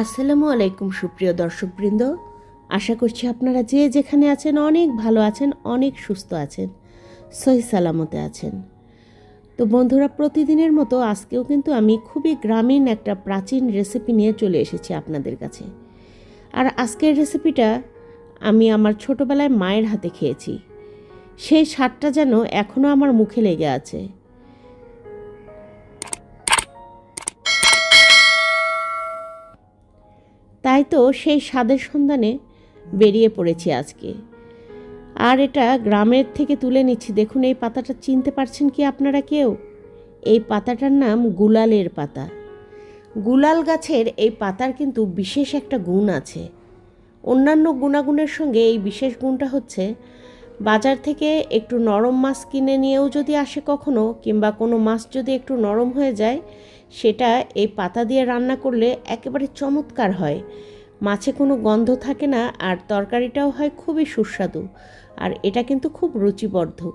আসসালামু আলাইকুম সুপ্রিয় দর্শকবৃন্দ। আশা করছি আপনারা যে যেখানে আছেন, অনেক ভালো আছেন, অনেক সুস্থ আছেন, সহি সালামতে আছেন। তো বন্ধুরা, প্রতিদিনের মতো আজকেও কিন্তু আমি খুবই গ্রামীণ একটা প্রাচীন রেসিপি নিয়ে চলে এসেছি আপনাদের কাছে। আর আজকের রেসিপিটা আমি আমার ছোটোবেলায় মায়ের হাতে খেয়েছি। সেই স্বাদটা যেন এখনও আমার মুখে লেগে আছে। তাই তো সেই স্বাদের সন্ধানে বেরিয়ে পড়েছি আজকে। আর এটা গ্রামের থেকে তুলে নিচ্ছি। দেখুন, এই পাতাটা চিনতে পারছেন কি আপনারা কেউ? এই পাতাটার নাম গুলালের পাতা। গুলাল গাছের এই পাতার কিন্তু বিশেষ একটা গুণ আছে। অন্যান্য গুণাগুণের সঙ্গে এই বিশেষ গুণটা হচ্ছে বাজার থেকে একটু নরম মাছ কিনে নিয়েও যদি আসে কখনো, কিংবা কোনো মাছ যদি একটু নরম হয়ে যায়, সেটা এই পাতা দিয়ে রান্না করলে একেবারে চমৎকার হয়। মাছে কোনো গন্ধ থাকে না, আর তরকারিটাও হয় খুবই সুস্বাদু, আর এটা কিন্তু খুব রুচিবর্ধক।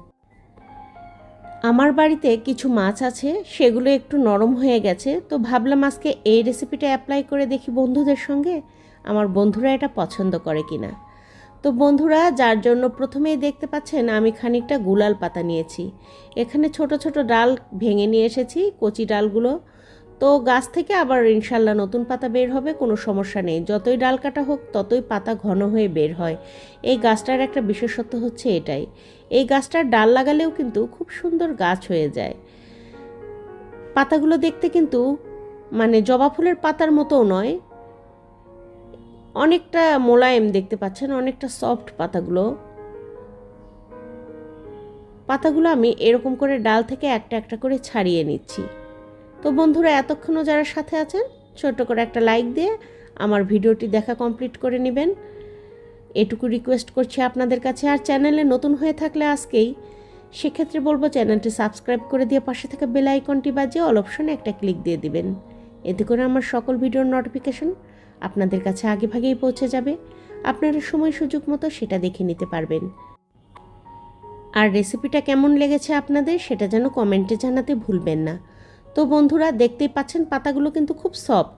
আমার বাড়িতে কিছু মাছ আছে, সেগুলো একটু নরম হয়ে গেছে, তো ভাবলাম আজকে এই রেসিপিটা অ্যাপ্লাই করে দেখি বন্ধুদের সঙ্গে। আমার বন্ধুরা এটা পছন্দ করে কিনা। তো বন্ধুরা, যার জন্য প্রথমেই দেখতে পাচ্ছেন আমি খানিকটা গুলাল পাতা নিয়েছি। এখানে ছোট ছোট ডাল ভেঙে নিয়ে এসেছি, কচি ডালগুলো। তো গাছ থেকে আবার ইনশাল্লাহ নতুন পাতা বের হবে, কোনো সমস্যা নেই। যতই ডাল কাটা হোক, ততই পাতা ঘন হয়ে বের হয়। এই গাছটার একটা বিশেষত্ব হচ্ছে এটাই। এই গাছটার ডাল লাগালেও কিন্তু খুব সুন্দর গাছ হয়ে যায়। পাতাগুলো দেখতে কিন্তু মানে জবা ফুলের পাতার মতোও নয় অনেকটা মোলায়েম দেখতে পাচ্ছেন, অনেকটা সফট পাতাগুলো। পাতাগুলো আমি এরকম করে ডাল থেকে একটা একটা করে ছাড়িয়ে নিচ্ছি। তো বন্ধুরা, এতক্ষণও যারা সাথে আছেন, ছোট্ট করে একটা লাইক দিয়ে আমার ভিডিওটি দেখা কমপ্লিট করে নেবেন। এটুকু রিকোয়েস্ট করছি আপনাদের কাছে। আর চ্যানেলে নতুন হয়ে থাকলে আজকেই সেক্ষেত্রে বলব চ্যানেলটি সাবস্ক্রাইব করে দিয়ে পাশে থাকা বেল আইকনটি বাজিয়ে অল অপশনে একটা ক্লিক দিয়ে দিবেন। এতে করে আমার সকল ভিডিওর নোটিফিকেশন আপনাদের কাছে আগে ভাগেই পৌঁছে যাবে। আপনারা সময় সুযোগ মতো সেটা দেখে নিতে পারবেন। আর রেসিপিটা কেমন লেগেছে আপনাদের সেটা যেন কমেন্টে জানাতে ভুলবেন না। তো বন্ধুরা, দেখতেই পাচ্ছেন পাতাগুলো কিন্তু খুব সফট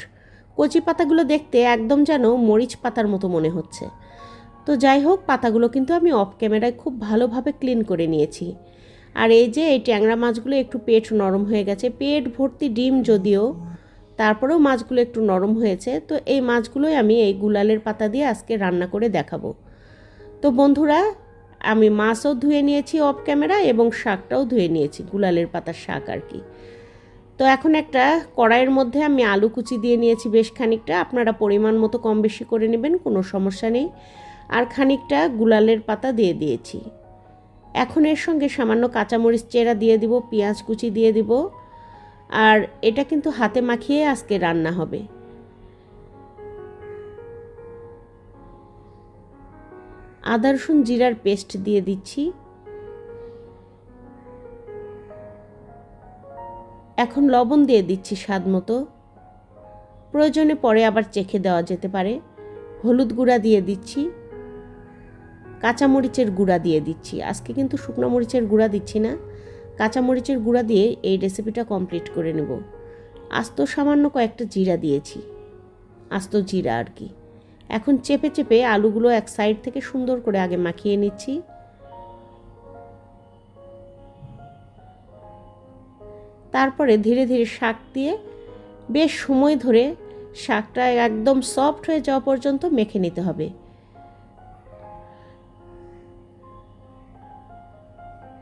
কচি পাতাগুলো দেখতে একদম যেন মরিচ পাতার মতো মনে হচ্ছে। তো যাই হোক, পাতাগুলো কিন্তু আমি অফ ক্যামেরায় খুব ভালোভাবে ক্লিন করে নিয়েছি। আর এই যে এই ট্যাংরা মাছগুলো একটু পেট নরম হয়ে গেছে। পেট ভর্তি ডিম যদিও তারপরেও মাছগুলো একটু নরম হয়েছে, তো এই মাছগুলোই আমি এই গুলালের পাতা দিয়ে আজকে রান্না করে দেখাবো। তো বন্ধুরা, আমি মাছও ধুয়ে নিয়েছি অফ ক্যামেরা এবং শাকটাও ধুয়ে নিয়েছি, গুলালের পাতার শাক আর কি। তো এখন একটা কড়াইয়ের মধ্যে আমি আলু কুচি দিয়ে নিয়েছি বেশ খানিকটা, আপনারা পরিমাণ মতো কম বেশি করে নেবেন, কোনো সমস্যা নেই। আর খানিকটা গুলালের পাতা দিয়ে দিয়েছি। এখন এর সঙ্গে সামান্য কাঁচামরিচ চেরা দিয়ে দিব, পেঁয়াজ কুচি দিয়ে দিব আর এটা কিন্তু হাতে মাখিয়ে আজকে রান্না হবে। আদা, রসুন, জিরার পেস্ট দিয়ে দিচ্ছি। এখন লবণ দিয়ে দিচ্ছি স্বাদ মতো। প্রয়োজনে পরে আবার চেখে দেওয়া যেতে পারে। হলুদ গুঁড়া দিয়ে দিচ্ছি। কাঁচামরিচের গুঁড়া দিয়ে দিচ্ছি। আজকে কিন্তু শুকনো মরিচের গুঁড়া দিচ্ছি না। কাঁচামরিচের গুঁড়া দিয়ে এই রেসিপিটা কমপ্লিট করে নেব। আস্ত সামান্য কয়েকটা জিরা দিয়েছি। আস্ত জিরা আর কি। এখন চেপে চেপে আলুগুলো এক সাইড থেকে সুন্দর করে আগে মাখিয়ে নিচ্ছি। তারপরে ধীরে ধীরে শাক দিয়ে বেশ সময় ধরে শাকটা একদম সফট হয়ে যাওয়া পর্যন্ত মেখে নিতে হবে।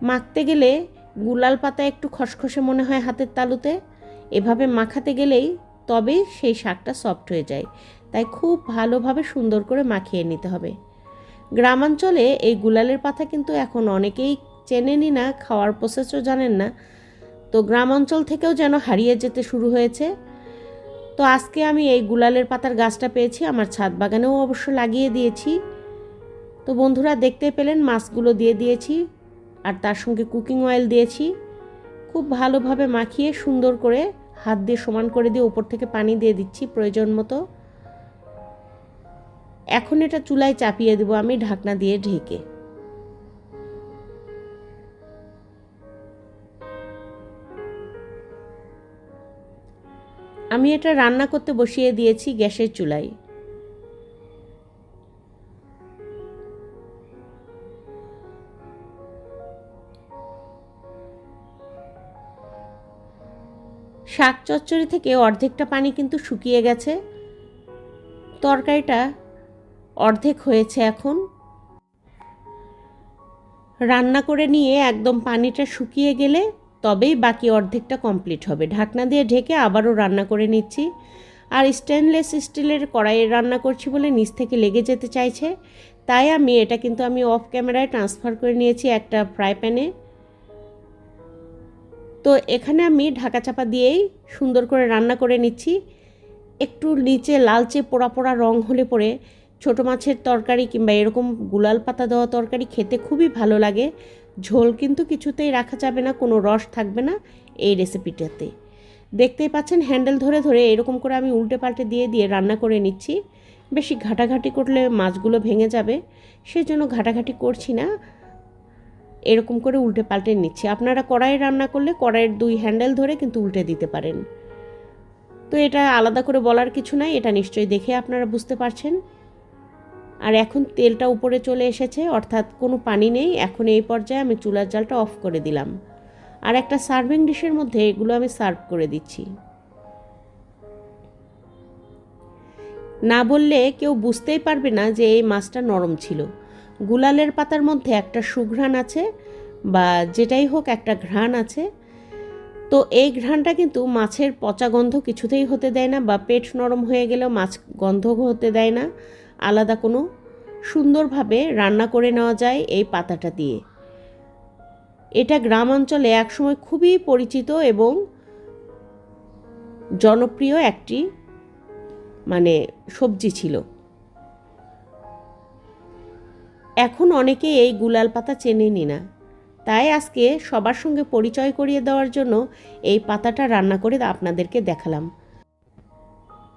মাখতে গেলে গুলাল পাতা একটু খসখসে মনে হয় হাতের তালুতে। এভাবে মাখাতে গেলেই তবেই সেই শাকটা সফট হয়ে যায়। তাই খুব ভালোভাবে সুন্দর করে মাখিয়ে নিতে হবে। গ্রামাঞ্চলে এই গুলালের পাতা কিন্তু এখন অনেকেই চেনেনি না, খাওয়ার প্রসেসও জানেন না। তো গ্রাম অঞ্চল থেকেও যেন হারিয়ে যেতে শুরু হয়েছে। তো আজকে আমি এই গুলালের পাতার গাছটা পেয়েছি, আমার ছাদ বাগানেও অবশ্য লাগিয়ে দিয়েছি। তো বন্ধুরা দেখতে পেলেন, মাছগুলো দিয়ে দিয়েছি। আর তার সঙ্গে কুকিং অয়েল দিয়েছি। খুব ভালোভাবে মাখিয়ে সুন্দর করে হাত দিয়ে সমান করে দিয়ে উপর থেকে পানি দিয়ে দিচ্ছি প্রয়োজন মতো। এখন এটা চুলায় চাপিয়ে দেবো আমি ঢাকনা দিয়ে ঢেকে। আমি এটা রান্না করতে বসিয়ে দিয়েছি গ্যাসের চুলায়। শাক চচ্চড়ি থেকে অর্ধেকটা পানি কিন্তু শুকিয়ে গেছে। তরকারিটা অর্ধেক হয়েছে এখন। রান্না করে নিয়ে একদম পানিটা শুকিয়ে গেলে তবেই বাকি অর্ধেকটা কমপ্লিট হবে। ঢাকনা দিয়ে ঢেকে আবারও রান্না করে নিচ্ছি। আর স্টেনলেস স্টিলের কড়াইয়ে রান্না করছি বলে নিচ থেকে লেগে যেতে চাইছে। তাই আমি এটা কিন্তু আমি অফ ক্যামেরায় ট্রান্সফার করে নিয়েছি একটা ফ্রাই প্যানে তো এখানে আমি ঢাকা চাপা দিয়েই সুন্দর করে রান্না করে নিচ্ছি। একটু নিচে লালচে পোড়া পোড়া রং হলে পরে ছোটো মাছের তরকারি কিংবা এরকম গুলাল পাতা দেওয়া তরকারি খেতে খুবই ভালো লাগে। ঝোল কিন্তু কিছুতেই রাখা যাবে না, কোনো রস থাকবে না এই রেসিপিটাতে। দেখতেই পাচ্ছেন হ্যান্ডেল ধরে ধরে এরকম করে আমি উল্টে পাল্টে দিয়ে দিয়ে রান্না করে নিচ্ছি। বেশি ঘাটাঘাটি করলে মাছগুলো ভেঙে যাবে সেই জন্য ঘাটাঘাটি করছি না। এরকম করে উল্টে পাল্টে নিচ্ছি। আপনারা কড়াইয়ে রান্না করলে কড়াইয়ের দুই হ্যান্ডেল ধরে কিন্তু উল্টে দিতে পারেন। তো এটা আলাদা করে বলার কিছু নাই, এটা নিশ্চয়ই দেখে আপনারা বুঝতে পারছেন। আর এখন তেলটা উপরে চলে এসেছে, অর্থাৎ কোনো পানি নেই। এখন এই পর্যায়ে আমি চুলার জালটা অফ করে দিলাম। আর একটা সার্ভিং ডিশের মধ্যে এগুলো আমি সার্ভ করে দিচ্ছি। না বললে কেউ বুঝতেই পারবে না যে এই মাছটা নরম ছিল। গুলালের পাতার মধ্যে একটা সুঘ্রাণ আছে বা যেটাই হোক একটা ঘ্রাণ আছে। তো এই ঘ্রাণটা কিন্তু মাছের পচা গন্ধ কিছুতেই হতে দেয় না বা পেট নরম হয়ে গেলেও মাছ গন্ধ হতে দেয় না। আলাদা কোনো সুন্দরভাবে রান্না করে নেওয়া যায় এই পাতাটা দিয়ে। এটা গ্রাম অঞ্চলে একসময় খুবই পরিচিত এবং জনপ্রিয় একটি মানে সবজি ছিল। এখন অনেকে এই গুলাল পাতা চেনেনি না। তাই আজকে সবার সঙ্গে পরিচয় করিয়ে দেওয়ার জন্য এই পাতাটা রান্না করে আপনাদেরকে দেখালাম।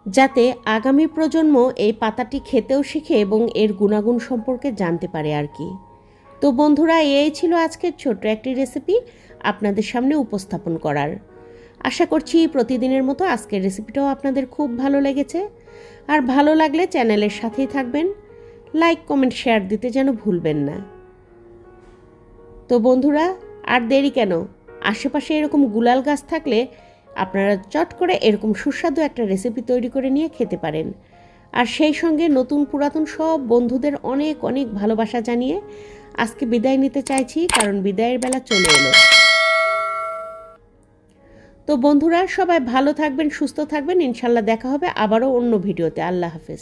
যাতে আগামী প্রজন্ম এই পাতাটি খেতেও শিখে এবং এর গুণাগুণ সম্পর্কে জানতে পারে আর কি। তো বন্ধুরা, এই ছিল আজকের ছোট্ট একটি রেসিপি আপনাদের সামনে উপস্থাপন করার। আশা করছি প্রতিদিনের মতো আজকের রেসিপিটাও আপনাদের খুব ভালো লেগেছে। আর ভালো লাগলে চ্যানেলের সাথেই থাকবেন। লাইক কমেন্ট শেয়ার দিতে যেন ভুলবেন না। তো বন্ধুরা, আর দেরি কেন? আশেপাশে এরকম গুলাল গাছ থাকলে আপনারা চট করে এরকম সুস্বাদু একটা রেসিপি তৈরি করে নিয়ে খেতে পারেন। আর সেই সঙ্গে নতুন পুরাতন সব বন্ধুদের অনেক অনেক ভালোবাসা জানিয়ে আজকে বিদায় নিতে চাইছি, কারণ বিদায়ের বেলা চলে এলো। তো বন্ধুরা, সবাই ভালো থাকবেন, সুস্থ থাকবেন। ইনশাল্লাহ দেখা হবে আবারও অন্য ভিডিওতে। আল্লাহ হাফেজ।